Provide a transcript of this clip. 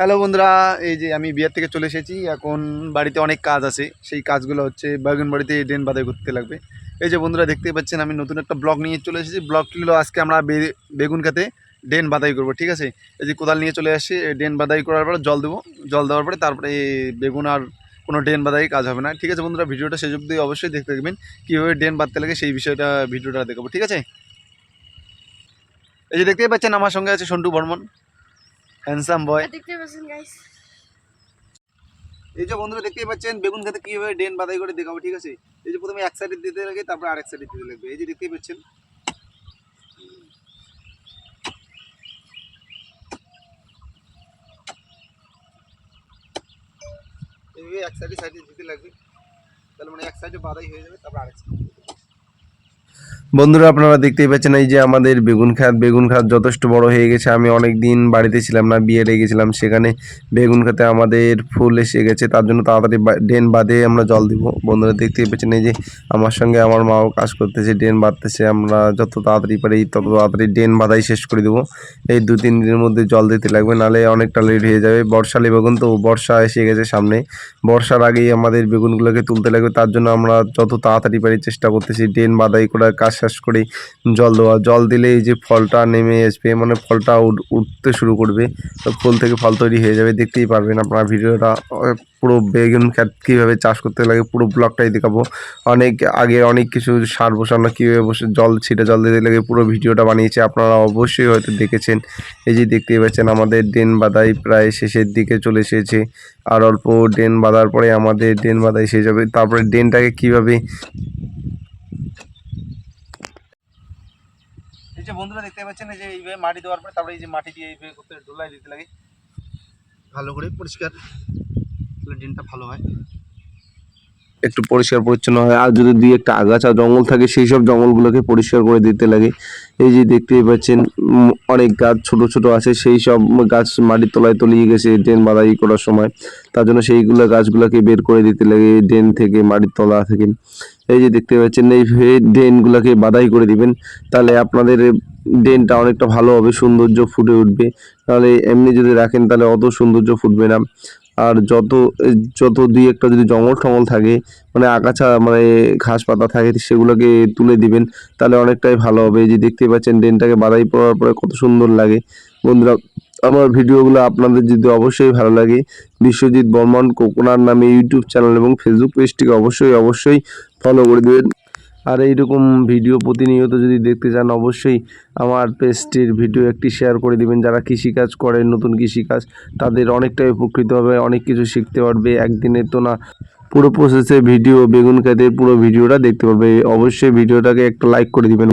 Hello বন্ধুরা, এই যে আমি বিয়ের থেকে চলে এসেছি। এখন বাড়িতে অনেক কাজ আছে। সেই কাজগুলো হচ্ছে বাগান বাড়িতে ড্রেন বাদাই করতে লাগবে। এই যে বন্ধুরা, দেখতে পাচ্ছেন আমি নতুন একটা ব্লগ নিয়ে চলে এসেছি। ব্লগটি হলো আজকে আমরা বেগুন খাতে ড্রেন বাদাই করব, ঠিক আছে? এই যে কোদাল নিয়ে চলে আসছি ড্রেন বাদাই করার পরে জল দেবো। জল দেওয়ার পরে তারপরে বেগুন আর কোনো ড্রেন বাদাই কাজ হবে না। ঠিক আছে বন্ধুরা, ভিডিওটা শেষ অবধি অবশ্যই দেখতে থাকবেন। কীভাবে ড্রেন বাঁধতে লাগে সেই বিষয়টা ভিডিওটা দেখাবো, ঠিক আছে? এই যে দেখতেই পাচ্ছেন, আমার সঙ্গে আছে সন্টু বর্মন। হ্যান্ডসাম বয় দেখতে পাচ্ছেন গাইস এই যে বন্ধুরা দেখতেই পাচ্ছেন বেগুন খেতে কীভাবে ড্রেন বাদাই করে দেখাবো ঠিক আছে? এই যে প্রথমে এক সাইডে দিতে লাগে তারপর আরেক সাইডে দিতে লাগবে। এই যে দেখতেই পাচ্ছেন। এইভাবে এক সাইডে সাইডে দিতে লাগবে। তাহলে মানে এক সাইডে বাদাই হয়ে যাবে তারপর আরেক সাইডে বন্ধুরা, আপনারা দেখতেই পাচ্ছেন এই যে আমাদের বেগুন খাত। বেগুন খাত যথেষ্ট বড় হয়ে গেছে। আমি অনেক দিন বাড়িতে ছিলাম না, বিয়ে লেগেছিলাম সেখানে বেগুন খাতে আমাদের ফুল এসে গেছে। তার জন্য তাড়াতাড়ি ড্রেন বাঁধে আমরা জল দিব। বন্ধুরা দেখতেই পাচ্ছেন এই যে আমার সঙ্গে আমার মাও কাজ করতেছে, ড্রেন বাঁধতেছে। আমরা যত তাড়াতাড়ি পারি তত তাড়াতাড়ি ড্রেন বাঁধাই শেষ করে দেবো। এই দু তিন দিনের মধ্যে জল দিতে লাগবে নাহলে অনেকটা লেট হয়ে যাবে। বর্ষালে বেগুন তো, বর্ষা এসে গেছে সামনে। বর্ষার আগেই আমাদের বেগুনগুলোকে তুলতে লাগবে। তার জন্য আমরা যত তাড়াতাড়ি পারি চেষ্টা করতেছি ড্রেন বাঁধাই করার কাজ শেষ করে, জল দেওয়া, জল দিলে এই যে ফলটা নেমে আসবে মানে ফলটা উঠ- উঠতে শুরু করবে, তো ফুল থেকে ফল তৈরি হয়ে যাবে, দেখতেই পারবেন আপনারা ভিডিওটা পুরো বেগুন ক্ষেত কীভাবে চাষ করতে লাগে, পুরো ব্লগটাই দেখাবো। অনেক আগে অনেক কিছু সার বসানো, কীভাবে বসে জল ছিটে জল দিতে লাগে, পুরো ভিডিওটা বানিয়েছে, আপনারা অবশ্যই হয়তো দেখেছেন। এই যে দেখতেই পাচ্ছেন, আমাদের ড্রেন বাদাই প্রায় শেষের দিকে চলে এসেছে, আর অল্প ড্রেন বাঁধার পরে আমাদের ড্রেন বাঁধাই শেষ হবে, তারপরে ড্রেনটাকে কীভাবে এই যে বন্ধুরা দেখতে পাচ্ছেন যে এইভাবে মাটি দেওয়ার পরে তারপরে এই যে মাটি দিয়ে এইভাবে করতে ডোলাই দিতে লাগে। ভালো করে পরিষ্কার ড্রেনটা ভালো হয়। একটু পরিষ্কার পরিচ্ছন্ন হয়। আর যদি দুই একটা আগাছা জঙ্গল থাকে, সেই সব জঙ্গলগুলোকে পরিষ্কার করে দিতে লাগে। এই যে দেখতেই পাচ্ছেন অনেক গাছ ছোট ছোট আছে, সেই সব গাছ মাটির তলায় তলিয়ে গেছে ড্রেন বাদাই করার সময়। তার জন্য সেইগুলো গাছগুলোকে বের করে দিতে লাগে ড্রেন থেকে, মাটির তলা থেকে। এই যে দেখতে পাচ্ছেন, এই ড্রেনগুলোকে বাদাই করে দিবেন। তাহলে আপনাদের ড্রেনটা অনেকটা ভালো হবে, সৌন্দর্য ফুটে উঠবে। তাহলে এমনি যদি রাখেন, তাহলে অত সৌন্দর্য ফুটবে না। আর যত যত দুই একটা যদি জঙ্গল টঙ্গল থাকে মানে আগাছা মানে ঘাস পাতা থাকে, সেগুলোকে তুলে দিবেন, তাহলে অনেকটাই ভালো হবে। যে দেখতে পাচ্ছেন, ড্রেনটাকে বাদাই পড়ার পরে কত সুন্দর লাগে। বন্ধুরা, আমার ভিডিওগুলো আপনাদের যদি অবশ্যই ভালো লাগে, বিশ্বজিৎ বর্মন কোকোনার নামে ইউটিউব চ্যানেল এবং ফেসবুক পেজটিকে অবশ্যই অবশ্যই ফলো করে দেবেন। আর এইরকম ভিডিও প্রতিনিয়ত যদি দেখতে চান, অবশ্যই আমার পেজটির ভিডিও একটি শেয়ার করে দিবেন। যারা কৃষিকাজ করে নতুন কৃষিকাজ, তাদের অনেকটাই উপকৃত হবে, অনেক কিছু শিখতে পারবে। একদিনের তো না, পুরো প্রসেসে ভিডিও বেগুন খাতের পুরো ভিডিওটা দেখতে পারবে। অবশ্যই ভিডিওটাকে একটা লাইক করে দিবেন।